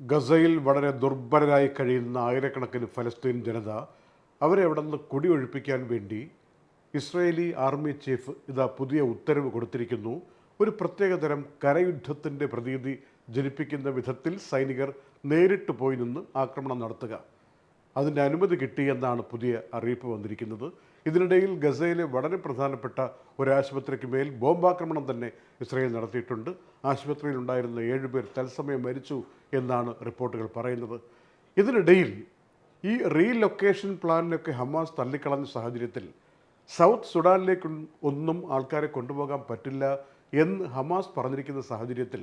ഗസയിൽ വളരെ ദുർബലരായി കഴിയുന്ന ആയിരക്കണക്കിന് ഫലസ്തീൻ ജനത അവരെ അവിടെ നിന്ന് കുടിയൊഴിപ്പിക്കാൻ വേണ്ടി ഇസ്രയേലി ആർമി ചീഫ് ഇതാ പുതിയ ഉത്തരവ് കൊടുത്തിരിക്കുന്നു. ഒരു പ്രത്യേകതരം കരയുദ്ധത്തിന്റെ പ്രതീതി ജനിപ്പിക്കുന്ന വിധത്തിൽ സൈനികർ നേരിട്ട് പോയി നിന്ന് ആക്രമണം നടത്തുക. അതിന്റെ അനുമതി കിട്ടിയെന്നാണ് പുതിയ അറിയിപ്പ് വന്നിരിക്കുന്നത്. ഇതിനിടയിൽ ഗസയിലെ വളരെ പ്രധാനപ്പെട്ട ഒരു ആശുപത്രിക്ക് മേൽ ബോംബാക്രമണം തന്നെ ഇസ്രയേൽ നടത്തിയിട്ടുണ്ട്. ആശുപത്രിയിൽ ഉണ്ടായിരുന്ന ഏഴുപേർ തത്സമയം മരിച്ചു എന്നാണ് റിപ്പോർട്ടുകൾ പറയുന്നത്. ഇതിനിടയിൽ ഈ റീലൊക്കേഷൻ പ്ലാനിനൊക്കെ ഹമാസ് തള്ളിക്കളഞ്ഞ സാഹചര്യത്തിൽ സൗത്ത് സുഡാനിലേക്ക് ഒന്നും ആൾക്കാരെ കൊണ്ടുപോകാൻ പറ്റില്ല എന്ന് ഹമാസ് പറഞ്ഞിരിക്കുന്ന സാഹചര്യത്തിൽ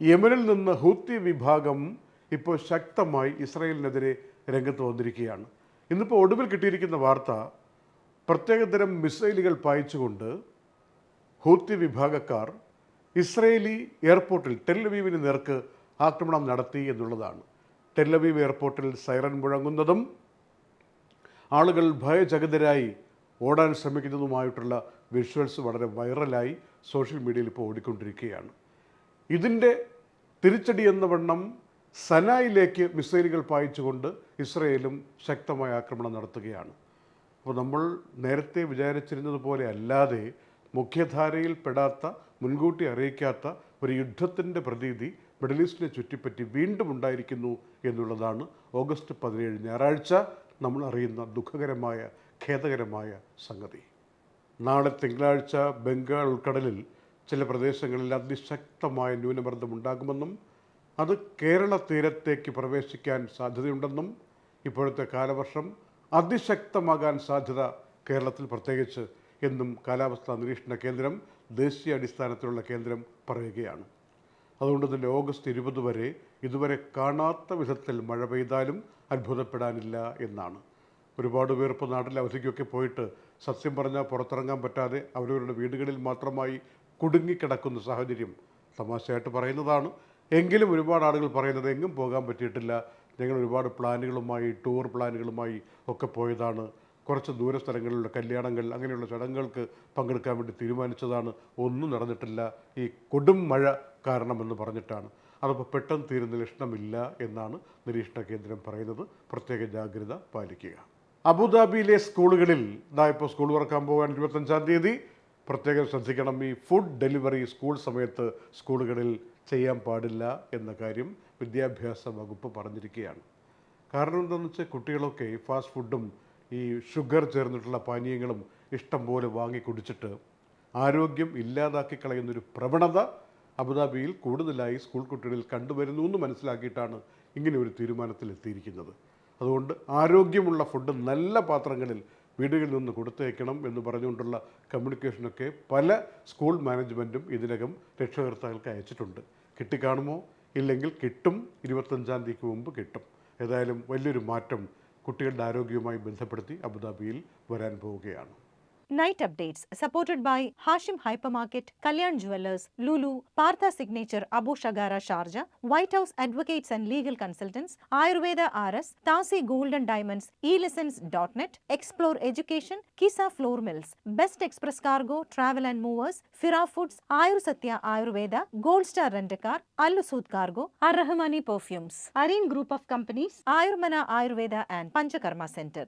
യമനിൽ നിന്ന് ഹൂത്തി വിഭാഗം ഇപ്പോൾ ശക്തമായി ഇസ്രയേലിനെതിരെ രംഗത്ത് വന്നിരിക്കുകയാണ്. ഇന്നിപ്പോൾ ഒടുവിൽ കിട്ടിയിരിക്കുന്ന വാർത്ത പ്രത്യേകതരം മിസൈലുകൾ പായിച്ചുകൊണ്ട് ഹൂത്തി വിഭാഗക്കാർ ഇസ്രയേലി എയർപോർട്ടിൽ ടെല്ലവീവിന് നേർക്ക് ആക്രമണം നടത്തി എന്നുള്ളതാണ്. ടെല്ലവീവ് എയർപോർട്ടിൽ സൈറൻ മുഴങ്ങുന്നതും ആളുകൾ ഭയചകിതരായി ഓടാൻ ശ്രമിക്കുന്നതുമായിട്ടുള്ള വിഷ്വൽസ് വളരെ വൈറലായി സോഷ്യൽ മീഡിയയിൽ ഇപ്പോൾ ഓടിക്കൊണ്ടിരിക്കുകയാണ്. ഇതിന്റെ തിരിച്ചടി എന്ന വണ്ണം സനായിലേക്ക് മിസൈലുകൾ പായിച്ചുകൊണ്ട് ഇസ്രയേലും ശക്തമായ ആക്രമണം നടത്തുകയാണ്. അപ്പോൾ നമ്മൾ നേരത്തെ വിചാരിച്ചിരുന്നത് പോലെ അല്ലാതെ മുഖ്യധാരയിൽ പെടാത്ത മുൻകൂട്ടി അറിയിക്കാത്ത ഒരു യുദ്ധത്തിന്റെ പ്രതീതി മിഡിൽ ഈസ്റ്റിനെ ചുറ്റിപ്പറ്റി വീണ്ടും ഉണ്ടായിരിക്കുന്നു എന്നുള്ളതാണ് ഓഗസ്റ്റ് പതിനേഴ് ഞായറാഴ്ച നമ്മൾ അറിയുന്ന ദുഃഖകരമായ ഖേദകരമായ സംഗതി. നാളെ തിങ്കളാഴ്ച ബംഗാൾ ഉൾക്കടലിൽ ചില പ്രദേശങ്ങളിൽ അതിശക്തമായ ന്യൂനമർദ്ദം ഉണ്ടാകുമെന്നും അത് കേരള തീരത്തേക്ക് പ്രവേശിക്കാൻ സാധ്യതയുണ്ടെന്നും ഇപ്പോഴത്തെ കാലവർഷം അതിശക്തമാകാൻ സാധ്യത കേരളത്തിൽ പ്രത്യേകിച്ച് എന്നും കാലാവസ്ഥാ നിരീക്ഷണ കേന്ദ്രം ദേശീയ അടിസ്ഥാനത്തിലുള്ള കേന്ദ്രം പറയുകയാണ്. അതുകൊണ്ട് തന്നെ ഓഗസ്റ്റ് ഇരുപത് വരെ ഇതുവരെ കാണാത്ത വിധത്തിൽ മഴ പെയ്താലും അത്ഭുതപ്പെടാനില്ല എന്നാണ്. ഒരുപാട് പേർ ഇപ്പോൾ നാട്ടിൽ അവധിക്കൊക്കെ പോയിട്ട് സത്യം പറഞ്ഞാൽ പുറത്തിറങ്ങാൻ പറ്റാതെ അവരവരുടെ വീടുകളിൽ മാത്രമായി കുടുങ്ങിക്കിടക്കുന്ന സാഹചര്യം തമാശയായിട്ട് പറയുന്നതാണ്. എങ്കിലും ഒരുപാട് ആളുകൾ പറയുന്നത് എങ്ങും പോകാൻ പറ്റിയിട്ടില്ല ഞങ്ങൾ ഒരുപാട് പ്ലാനുകളുമായി ടൂർ പ്ലാനുകളുമായി ഒക്കെ പോയതാണ്. കുറച്ച് ദൂര സ്ഥലങ്ങളിലുള്ള കല്യാണങ്ങൾ അങ്ങനെയുള്ള ചടങ്ങുകൾക്ക് പങ്കെടുക്കാൻ വേണ്ടി തീരുമാനിച്ചതാണ്. ഒന്നും നടന്നിട്ടില്ല. ഈ കൊടും മഴ കാരണമെന്ന് പറഞ്ഞിട്ടാണ്. അതപ്പോൾ പെട്ടെന്ന് തീരുന്ന ലക്ഷണമില്ല എന്നാണ് നിരീക്ഷണ കേന്ദ്രം പറയുന്നത്. പ്രത്യേക ജാഗ്രത പാലിക്കുക. അബുദാബിയിലെ സ്കൂളുകളിൽ ഇതാ ഇപ്പോൾ സ്കൂൾ തുറക്കാൻ പോകാൻ ഇരുപത്തഞ്ചാം തീയതി. പ്രത്യേകം ശ്രദ്ധിക്കണം ഈ ഫുഡ് ഡെലിവറി സ്കൂൾ സമയത്ത് സ്കൂളുകളിൽ ചെയ്യാൻ പാടില്ല എന്ന കാര്യം വിദ്യാഭ്യാസ വകുപ്പ് പറഞ്ഞിരിക്കുകയാണ്. കാരണം എന്താണെന്ന് വെച്ചാൽ കുട്ടികളൊക്കെ ഫാസ്റ്റ് ഫുഡും ഈ ഷുഗർ ചേർന്നിട്ടുള്ള പാനീയങ്ങളും ഇഷ്ടം പോലെ വാങ്ങി കുടിച്ചിട്ട് ആരോഗ്യം ഇല്ലാതാക്കി കളയുന്നൊരു പ്രവണത അബുദാബിയിൽ കൂടുതലായി സ്കൂൾ കുട്ടികളിൽ കണ്ടുവരുന്നു എന്ന് മനസ്സിലാക്കിയിട്ടാണ് ഇങ്ങനെ ഒരു തീരുമാനത്തിൽ എത്തിയിരിക്കുന്നത് അതുകൊണ്ട് ആരോഗ്യമുള്ള ഫുഡ് നല്ല പാത്രങ്ങളിൽ വീടുകളിൽ നിന്ന് കൊടുത്തേക്കണം എന്ന് പറഞ്ഞുകൊണ്ടുള്ള കമ്മ്യൂണിക്കേഷനൊക്കെ പല സ്കൂൾ മാനേജ്മെന്റും ഇതിനകം രക്ഷകർത്താക്കൾക്ക് അയച്ചിട്ടുണ്ട്. കിട്ടിക്കാണുമോ? ഇല്ലെങ്കിൽ കിട്ടും ഇരുപത്തഞ്ചാം തീയതിക്ക് മുമ്പ് കിട്ടും. ഏതായാലും വലിയൊരു മാറ്റം കുട്ടികളുടെ ആരോഗ്യവുമായി ബന്ധപ്പെടുത്തി അബുദാബിയിൽ വരാൻ പോവുകയാണ്. Night updates supported by Hashim Hypermarket, Kalyan Jewelers, Lulu, Partha Signature, Abu Shagara Sharjah, White House Advocates and Legal Consultants, Ayurveda RS, Tasi Gold and Diamonds, eLessons.net, Explore Education, Kisa Floor Mills, Best Express Cargo, Travel and Movers, Fira Foods, Ayur Satya Ayurveda, Gold Star Rent-A-Car, Al-Sud Cargo, Ar-Rahmani Perfumes, Areen Group of Companies, Ayurmana Ayurveda and Panchakarma Center.